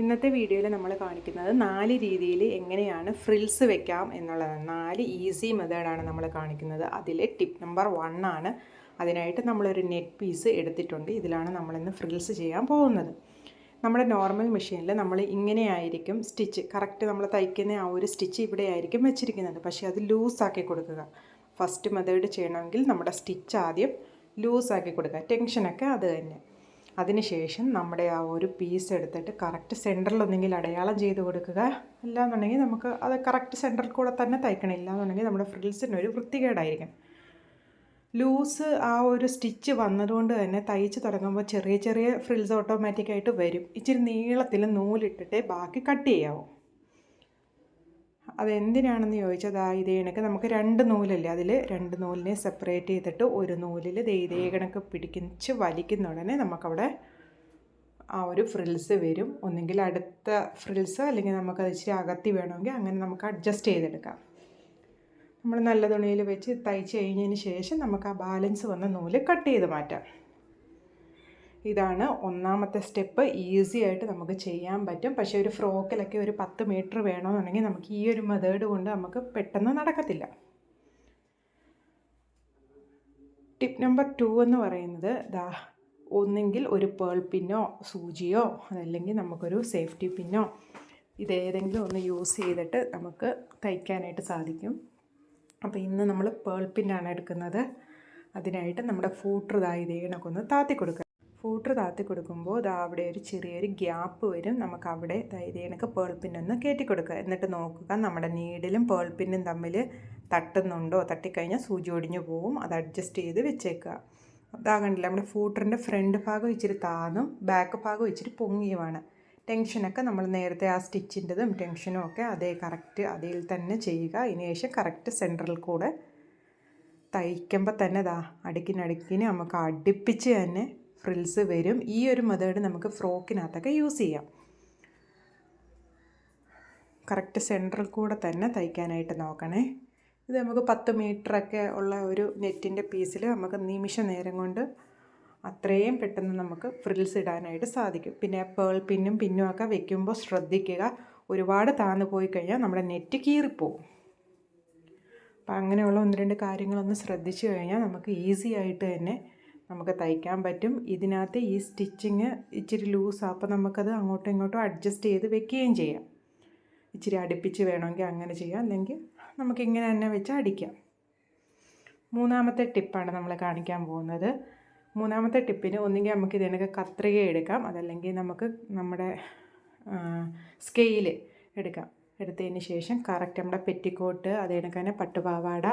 ഇന്നത്തെ വീഡിയോയിൽ നമ്മൾ കാണിക്കുന്നത് നാല് രീതിയിൽ എങ്ങനെയാണ് ഫ്രിൽസ് വെക്കാം എന്നുള്ളതാണ്. നാല് ഈസി മെത്തേഡാണ് നമ്മൾ കാണിക്കുന്നത്. അതിലെ ടിപ്പ് നമ്പർ വൺ ആണ്. അതിനായിട്ട് നമ്മളൊരു നെറ്റ് പീസ് എടുത്തിട്ടുണ്ട്. ഇതിലാണ് നമ്മളിന്ന് ഫ്രിൽസ് ചെയ്യാൻ പോകുന്നത്. നമ്മുടെ നോർമൽ മെഷീനിൽ നമ്മൾ ഇങ്ങനെയായിരിക്കും സ്റ്റിച്ച് കറക്റ്റ് നമ്മൾ തയ്ക്കുന്ന ആ ഒരു സ്റ്റിച്ച് ഇവിടെ ആയിരിക്കും വെച്ചിരിക്കുന്നത്. പക്ഷേ അത് ലൂസാക്കി കൊടുക്കുക. ഫസ്റ്റ് മെത്തേഡ് ചെയ്യണമെങ്കിൽ നമ്മുടെ സ്റ്റിച്ച് ആദ്യം ലൂസാക്കി കൊടുക്കുക. ടെൻഷനൊക്കെ അത് തന്നെ. അതിനുശേഷം നമ്മുടെ ആ ഒരു പീസ് എടുത്തിട്ട് കറക്റ്റ് സെന്ററിൽ ഒന്നെങ്കിൽ അടയാളം ചെയ്ത് കൊടുക്കുക. അല്ലാന്നുണ്ടെങ്കിൽ നമുക്ക് അത് കറക്റ്റ് സെന്ററിൽ കൂടെ തന്നെ തയ്ക്കണം. ഇല്ലാന്നുണ്ടെങ്കിൽ നമ്മുടെ ഫ്രിൽസിന് ഒരു വൃത്തികേടായിരിക്കും. ലൂസ് ആ ഒരു സ്റ്റിച്ച് വന്നതുകൊണ്ട് തന്നെ തയ്ച്ച് തുടങ്ങുമ്പോൾ ചെറിയ ചെറിയ ഫ്രിൽസ് ഓട്ടോമാറ്റിക്കായിട്ട് വരും. ഇച്ചിരി നീളത്തിൽ നൂലിട്ടിട്ടേ ബാക്കി കട്ട് ചെയ്യാവൂ. അതെന്തിനാണെന്ന് ചോദിച്ചാൽ ആ ഇതേ കണക്ക് നമുക്ക് രണ്ട് നൂലല്ലേ? അതിൽ രണ്ട് നൂലിനെ സെപ്പറേറ്റ് ചെയ്തിട്ട് ഒരു നൂലിൽ ദേ ഇതേ കണക്ക് പിടിക്കിച്ച് വലിക്കുന്ന ഉടനെ നമുക്കവിടെ ആ ഒരു ഫ്രിൽസ് വരും. ഒന്നെങ്കിൽ അടുത്ത ഫ്രിൽസ് അല്ലെങ്കിൽ നമുക്കത് ഇച്ചിരി അകത്തി വേണമെങ്കിൽ അങ്ങനെ നമുക്ക് അഡ്ജസ്റ്റ് ചെയ്തെടുക്കാം. നമ്മൾ നല്ല തുണിയിൽ വെച്ച് തയ്ച്ച് കഴിഞ്ഞതിന് ശേഷം നമുക്ക് ആ ബാലൻസ് വന്ന നൂൽ കട്ട് ചെയ്ത് മാറ്റാം. ഇതാണ് ഒന്നാമത്തെ സ്റ്റെപ്പ്. ഈസി ആയിട്ട് നമുക്ക് ചെയ്യാൻ പറ്റും. പക്ഷേ ഒരു ഫ്രോക്കിലൊക്കെ ഒരു പത്ത് മീറ്റർ വേണമെന്നുണ്ടെങ്കിൽ നമുക്ക് ഈ ഒരു മെത്തേഡ് കൊണ്ട് നമുക്ക് പെട്ടെന്ന് നടക്കത്തില്ല. ടിപ്പ് നമ്പർ ടു എന്ന് പറയുന്നത് ദാ ഒന്നെങ്കിൽ ഒരു പേൾ പിന്നോ സൂചിയോ അതല്ലെങ്കിൽ നമുക്കൊരു സേഫ്റ്റി പിന്നോ ഇതേതെങ്കിലും ഒന്ന് യൂസ് ചെയ്തിട്ട് നമുക്ക് തയ്ക്കാനായിട്ട് സാധിക്കും. അപ്പോൾ ഇന്ന് നമ്മൾ പേൾ പിന്നാണ് എടുക്കുന്നത്. അതിനായിട്ട് നമ്മുടെ ഫൂട്ടർ ഇതായി ഇതേ കണക്കൊന്ന് താത്തി കൊടുക്കുക ഫൂട്ടർ താത്തി കൊടുക്കുമ്പോൾ ഇതാ അവിടെ ഒരു ചെറിയൊരു ഗ്യാപ്പ് വരും. നമുക്ക് അവിടെ ഇതേ കണക്ക് പേൾ പിന്നൊന്ന് കയറ്റി കൊടുക്കുക. എന്നിട്ട് നോക്കുക നമ്മുടെ നീഡിലും പേൾ പിന്നും തമ്മിൽ തട്ടുന്നുണ്ടോ? തട്ടിക്കഴിഞ്ഞാൽ സൂചി ഒടിഞ്ഞു പോവും. അത് അഡ്ജസ്റ്റ് ചെയ്ത് വെച്ചേക്കുക. അതാകണ്ടില്ല നമ്മുടെ ഫൂട്ടറിന്റെ ഫ്രണ്ട് ഭാഗം ഇച്ചിരി താന്നും ബാക്ക് ഭാഗം ഇച്ചിരി പൊങ്ങിയുമാണ്. ടെൻഷനൊക്കെ നമ്മൾ നേരത്തെ ആ സ്റ്റിച്ചിന്റെതും ടെൻഷനും ഒക്കെ അതേ കറക്റ്റ് അതിൽ തന്നെ ചെയ്യുക. അതിന് കറക്റ്റ് സെന്ററിൽ കൂടെ തയ്ക്കുമ്പോൾ തന്നെ ദാ അടുക്കിനടുക്കിന് നമുക്ക് അടുപ്പിച്ച് തന്നെ ഫ്രിൽസ് വരും. ഈ ഒരു മെത്തേഡ് നമുക്ക് ഫ്രോക്കിനകത്തൊക്കെ യൂസ് ചെയ്യാം. കറക്റ്റ് സെന്ററിൽ കൂടെ തന്നെ തയ്ക്കാനായിട്ട് നോക്കണേ. ഇത് നമുക്ക് പത്ത് മീറ്ററൊക്കെ ഉള്ള ഒരു നെറ്റിന്റെ പീസിൽ നമുക്ക് നിമിഷ നേരം കൊണ്ട് അത്രയും പെട്ടെന്ന് നമുക്ക് ഫ്രിൽസ് ഇടാനായിട്ട് സാധിക്കും. പിന്നെ പേൾ പിന്നും പിന്നും ഒക്കെ വെക്കുമ്പോൾ ശ്രദ്ധിക്കുക. ഒരുപാട് താന്നു പോയി കഴിഞ്ഞാൽ നമ്മുടെ നെറ്റ് കീറിപ്പോവും. അപ്പം അങ്ങനെയുള്ള ഒന്ന് രണ്ട് കാര്യങ്ങളൊന്ന് ശ്രദ്ധിച്ചു കഴിഞ്ഞാൽ നമുക്ക് ഈസി ആയിട്ട് തന്നെ നമുക്ക് തയ്ക്കാൻ പറ്റും. ഇതിനകത്ത് ഈ സ്റ്റിച്ചിങ് ഇച്ചിരി ലൂസാണ് അപ്പോൾ നമുക്കത് അങ്ങോട്ടും ഇങ്ങോട്ടും അഡ്ജസ്റ്റ് ചെയ്ത് വെക്കുകയും ചെയ്യാം. ഇച്ചിരി അടുപ്പിച്ച് വേണമെങ്കിൽ അങ്ങനെ ചെയ്യാം. അല്ലെങ്കിൽ നമുക്ക് ഇങ്ങനെ തന്നെ വെച്ച് അടിക്കാം. മൂന്നാമത്തെ ടിപ്പാണ് നമ്മൾ കാണിക്കാൻ പോകുന്നത്. മൂന്നാമത്തെ ടിപ്പിന് ഒന്നുകിൽ നമുക്ക് ഇതിനൊക്കെ കത്രിക എടുക്കാം. അതല്ലെങ്കിൽ നമുക്ക് നമ്മുടെ സ്കെയിൽ എടുക്കാം. എടുത്തതിന് ശേഷം കറക്റ്റ് നമ്മുടെ പെറ്റിക്കോട്ട് അതേ തന്നെ പട്ടുപാവാട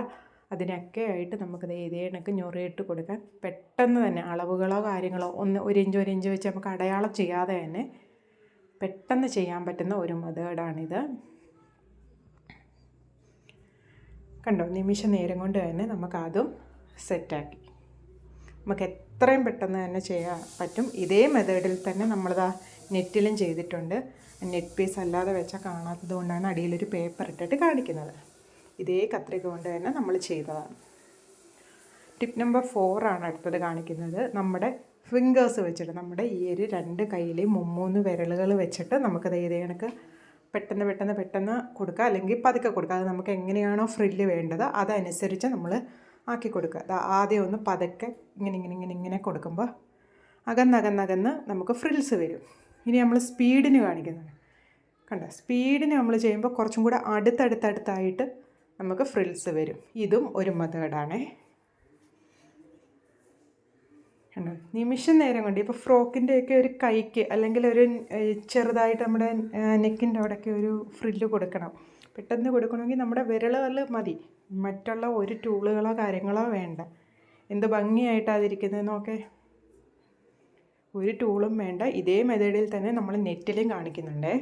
അതിനൊക്കെ ആയിട്ട് നമുക്ക് ഇതേ കണക്ക് ഞൊറിയിട്ട് കൊടുക്കാൻ പെട്ടെന്ന് തന്നെ അളവുകളോ കാര്യങ്ങളോ ഒന്ന് ഒരു ഇഞ്ച് ഇഞ്ച് വെച്ച് നമുക്ക് അടയാളം ചെയ്യാതെ തന്നെ പെട്ടെന്ന് ചെയ്യാൻ പറ്റുന്ന ഒരു മെത്തേഡാണിത് കണ്ടോ? നിമിഷ നേരം കൊണ്ട് തന്നെ നമുക്കതും സെറ്റാക്കി. നമുക്ക് എത്രയും പെട്ടെന്ന് തന്നെ ചെയ്യാൻ പറ്റും. ഇതേ മെത്തേഡിൽ തന്നെ നമ്മളിതാ നെറ്റിലും ചെയ്തിട്ടുണ്ട്. നെറ്റ് പീസ് അല്ലാതെ വെച്ചാൽ കാണാത്തത് കൊണ്ടാണ് അടിയിലൊരു പേപ്പർ ഇട്ടിട്ട് കാണിക്കുന്നത്. ഇതേ കത്രിക കൊണ്ട് തന്നെ നമ്മൾ ചെയ്തതാണ്. ടിപ്പ് നമ്പർ ഫോറാണ് അടുത്തത് കാണിക്കുന്നത്. നമ്മുടെ ഫിംഗേഴ്സ് വെച്ചിട്ട് നമ്മുടെ ഈ ഒരു രണ്ട് കയ്യിലെയും മുമ്മൂന്ന് വിരലുകൾ വെച്ചിട്ട് നമുക്കത് ഏത് കണക്ക്? പെട്ടെന്ന് പെട്ടെന്ന് പെട്ടെന്ന് കൊടുക്കുക അല്ലെങ്കിൽ പതുക്കെ കൊടുക്കുക. അത് നമുക്ക് എങ്ങനെയാണോ ഫ്രില്ല് വേണ്ടത് അതനുസരിച്ച് നമ്മൾ ആക്കി കൊടുക്കുക. അത് ആദ്യം ഒന്ന് പതുക്കെ ഇങ്ങനെ ഇങ്ങനെ ഇങ്ങനെ ഇങ്ങനെ കൊടുക്കുമ്പോൾ അകന്നകന്നകന്ന് നമുക്ക് ഫ്രിൽസ് വരും. ഇനി നമ്മൾ സ്പീഡിന് കാണിക്കുന്നത് കണ്ട? സ്പീഡിന് നമ്മൾ ചെയ്യുമ്പോൾ കുറച്ചും കൂടെ അടുത്തടുത്തടുത്തായിട്ട് നമുക്ക് ഫ്രിൽസ് വരും. ഇതും ഒരു മെത്തേഡാണ്. നിമിഷ നേരം കൊണ്ട് ഇപ്പോൾ ഫ്രോക്കിന്റെയൊക്കെ ഒരു കൈക്ക് അല്ലെങ്കിൽ ഒരു ചെറുതായിട്ട് നമ്മുടെ നെക്കിന്റെ അവിടെയൊക്കെ ഒരു ഫ്രില്ല് കൊടുക്കണം. പെട്ടെന്ന് കൊടുക്കണമെങ്കിൽ നമ്മുടെ വിരലുകൾ മതി. മറ്റുള്ള ഒരു ടൂളുകളോ കാര്യങ്ങളോ വേണ്ട. എന്ത് ഭംഗിയായിട്ടാണ് അതിരിക്കുന്നതെന്നൊക്കെ. ഒരു ടൂളും വേണ്ട. ഇതേ മെത്തേഡിൽ തന്നെ നമ്മൾ നെറ്റിലും കാണിക്കുന്നുണ്ടേ.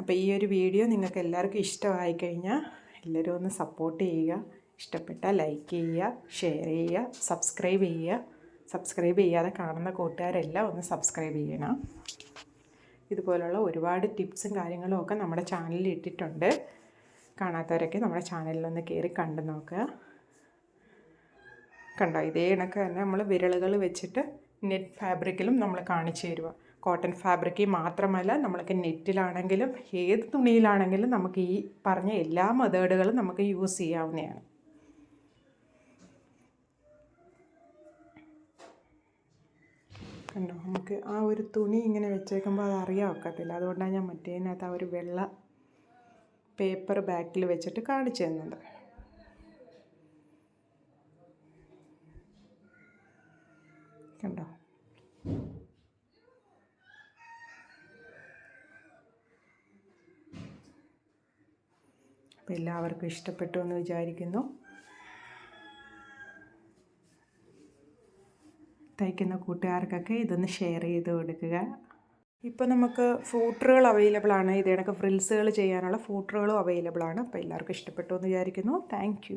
അപ്പോൾ ഈ ഒരു വീഡിയോ നിങ്ങൾക്ക് എല്ലാവർക്കും ഇഷ്ടമായി കഴിഞ്ഞാൽ എല്ലാവരും ഒന്ന് സപ്പോർട്ട് ചെയ്യുക. ഇഷ്ടപ്പെട്ടാൽ ലൈക്ക് ചെയ്യുക ഷെയർ ചെയ്യുക സബ്സ്ക്രൈബ് ചെയ്യുക. സബ്സ്ക്രൈബ് ചെയ്യാതെ കാണുന്ന കൂട്ടുകാരെല്ലാം ഒന്ന് സബ്സ്ക്രൈബ് ചെയ്യണം. ഇതുപോലുള്ള ഒരുപാട് ടിപ്സും കാര്യങ്ങളും ഒക്കെ നമ്മുടെ ചാനലിൽ ഇട്ടിട്ടുണ്ട്. കാണാത്തവരൊക്കെ നമ്മുടെ ചാനലിലൊന്ന് കയറി കണ്ടു നോക്കുക. കണ്ടോ? ഇതേ കണക്ക് തന്നെ നമ്മൾ വിരലുകൾ വെച്ചിട്ട് നെറ്റ് ഫാബ്രിക്കിലും നമ്മൾ കാണിച്ചു തരുക കോട്ടൺ ഫാബ്രിക്കിൽ മാത്രമല്ല നമ്മൾക്ക് നെറ്റിലാണെങ്കിലും ഏത് തുണിയിലാണെങ്കിലും നമുക്ക് ഈ പറഞ്ഞ എല്ലാ മെത്തേഡുകളും നമുക്ക് യൂസ് ചെയ്യാവുന്നതാണ്. കണ്ടോ നമുക്ക് ആ ഒരു തുണി ഇങ്ങനെ വെച്ചേക്കുമ്പോൾ അത് അറിയാൻ ഒക്കത്തില്ല. അതുകൊണ്ടാണ് ഞാൻ മറ്റേതിനകത്ത് ആ ഒരു വെള്ള പേപ്പർ ബാക്കിൽ വെച്ചിട്ട് കാണിച്ചു തന്നത്. കണ്ടോ? അപ്പോൾ എല്ലാവർക്കും ഇഷ്ടപ്പെട്ടു എന്ന് വിചാരിക്കുന്നു. തയ്ക്കുന്ന കൂട്ടുകാർക്കൊക്കെ ഇതൊന്ന് ഷെയർ ചെയ്ത് കൊടുക്കുക. ഇപ്പോൾ നമുക്ക് ഫൂട്ടറുകൾ അവൈലബിൾ ആണ്. ഇത് ഫ്രിൽസുകൾ ചെയ്യാനുള്ള ഫൂട്ടറുകളും അവൈലബിൾ ആണ്. അപ്പോൾ എല്ലാവർക്കും ഇഷ്ടപ്പെട്ടു എന്ന് വിചാരിക്കുന്നു. താങ്ക്